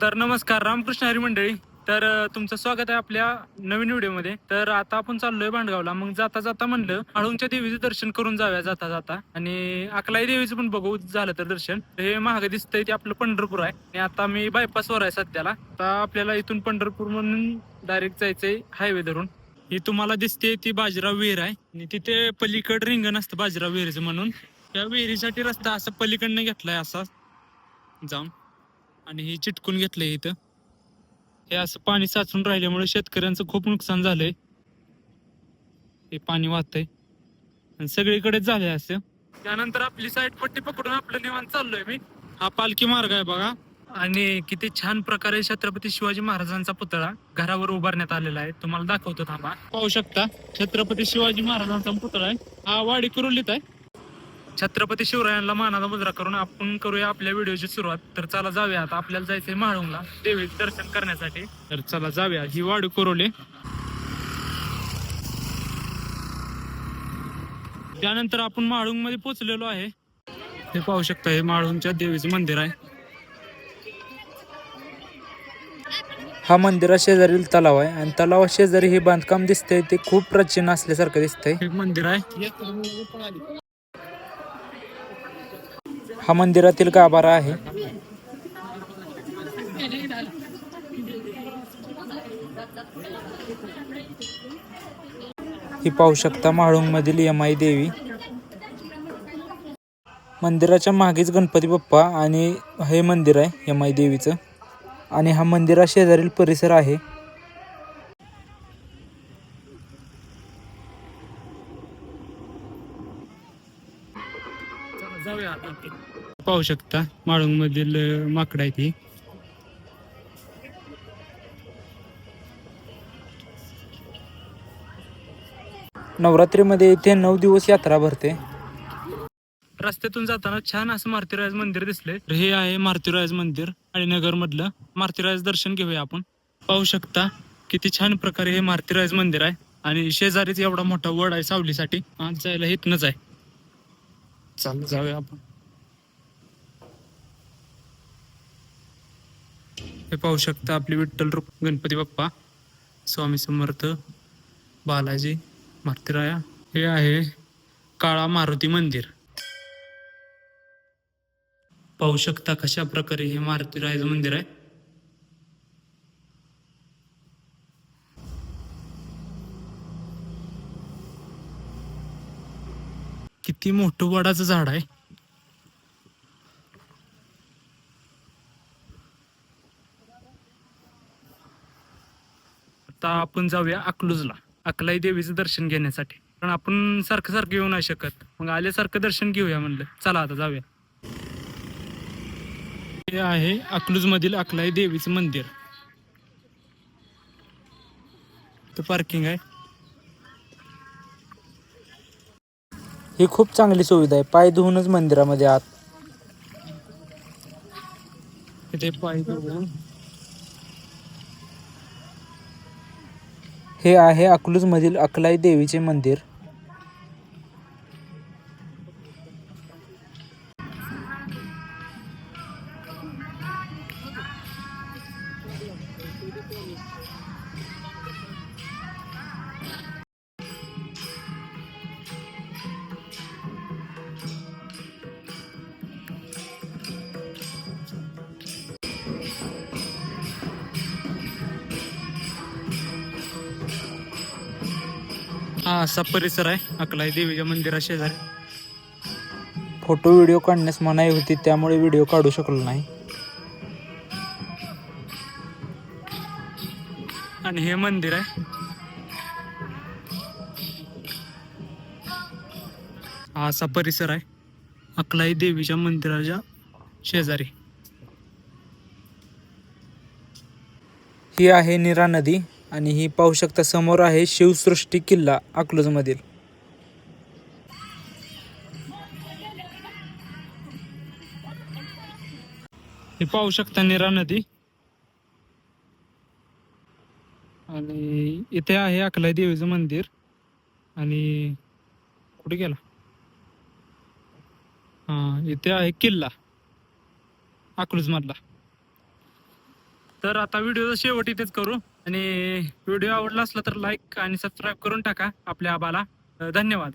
तर नमस्कार रामकृष्ण हरी मंडळी. तर तुमचं स्वागत आहे आपल्या नवीन व्हिडिओमध्ये. तर आता आपण चाललोय भांडगावला मग जाता जाता म्हणलं आळूंच्या देवीचं दर्शन करून जाऊया जाता जाता आणि अकलाई देवीचं पण बघू झालं तर दर्शन. हे महाग दिसतंय ते आपलं पंढरपूर आहे. आणि आता मी बायपासवर आहे सध्याला. आता आपल्याला इथून पंढरपूर म्हणून डायरेक्ट जायचंय हायवे धरून. ही तुम्हाला दिसते ती बाजीराव विहीर आहे. आणि तिथे पलीकड रिंगण असतं बाजीराव विहिरीचं म्हणून. त्या विहिरीसाठी रस्ता असा पलीकडनं घेतलाय असा. जाऊन. आणि हे चिटकून घेतलंय इथं. हे असं पाणी साचून राहिल्यामुळे शेतकऱ्यांचं खूप नुकसान झालंय. हे पाणी वाहतंय. आणि सगळीकडेच झालंय असं. त्यानंतर आपली साईड पट्टी पकडून आपलं निवांत चाललोय मी. हा पालखी मार्ग आहे बघा. आणि किती छान प्रकारे छत्रपती शिवाजी महाराजांचा पुतळा घरावर उभारण्यात आलेला आहे. तुम्हाला दाखवतो थांबा. पाहू शकता छत्रपती शिवाजी महाराजांचा पुतळा आहे. हा वाडी कुरुलीत आहे. छत्रपती शिवरायांना मानाचा मुजरा करून आपण करूया आपल्या व्हिडिओची सुरुवात. तर चला जाऊया आता आपल्याला जायचंय माळुंगला देवी दर्शन करण्यासाठी. तर चला जाऊया ही वाडू कुरोले. त्यानंतर आपण माळुंगमध्ये पोहोचलेलो आहे. हे पाहू शकता हे माळुंगच्या देवीचं मंदिर आहे. हा मंदिरा शेजारील तलाव आहे. आणि तलावा शेजारी हे बांधकाम दिसतंय ते खूप प्राचीन असल्यासारखं दिसतंय. हे मंदिर आहे. हा मंदिरातील गाभारा आहे. ही पाहू शकता म्हाळुंग मधील यमाई देवी. मंदिराच्या मागेच गणपती बाप्पा आणि हे मंदिर आहे यमाई देवीचं. आणि हा मंदिरा शेजारील परिसर आहे चला जाऊया आता पाहू शकता म्हाळुंग मधील माकड आहे ती नवरात्रीमध्ये इथे नऊ दिवस यात्रा भरते. रस्त्यातून जाताना छान असं मारुतीराज मंदिर दिसले तर हे आहे मारुतीराज मंदिर अळीनगर मधलं मारुतीराज दर्शन घेऊया आपण. पाहू शकता किती छान प्रकारे हे मारुतीराज मंदिर आहे. आणि शेजारीच एवढा मोठा वड आहे सावलीसाठी. आज जायला इथनच आहे. चालू जाऊया आपण. हे पाहू शकता आपली विठ्ठल रूप गणपती बाप्पा स्वामी समर्थ बालाजी मारुतीराया हे आहे काळा मारुती मंदिर. पाहू शकता कशा प्रकारे हे मारुतीरायाचं मंदिर आहे. किती मोठं वडाचं झाड आहे. आता आपण जाऊया अकलूजला. अकलाई देवीचं दर्शन घेण्यासाठी. कारण आपण सारखं सारखं येऊ नाही शकत. मग आल्यासारखं दर्शन घेऊया म्हणलं. चला आता जाऊया. हे आहे अकलूज मधील अकलाई देवीचं मंदिर. तर पार्किंग आहे. ही खूप चांगली सुविधा आहे. पाय धुवूनच मंदिरामध्ये आत. पाय हे आहे अकलूज मधील अकलाई देवीचे मंदिर. हा असा परिसर आहे. अकलाई देवीच्या मंदिरा शेजारी. फोटो व्हिडिओ काढण्यास मनाई होती त्यामुळे व्हिडिओ काढू शकलो नाही. आणि हे मंदिर आहे. हा असा परिसर आहे. अकलाई देवीच्या मंदिराच्या शेजारी. ही आहे नीरा नदी. आणि ही पाहू शकता समोर आहे शिवसृष्टी किल्ला अकलूज मधील हे पाहू शकता निरा नदी. आणि इथे आहे अकलाई देवीचं मंदिर. आणि कुठे गेला? हा इथे आहे किल्ला. अकलूज मधला तर आता व्हिडिओचा शेवट इथेच करू. आणि व्हिडिओ आवडला असला तर लाईक आणि सबस्क्राईब करून टाका आपल्या आबाला. धन्यवाद.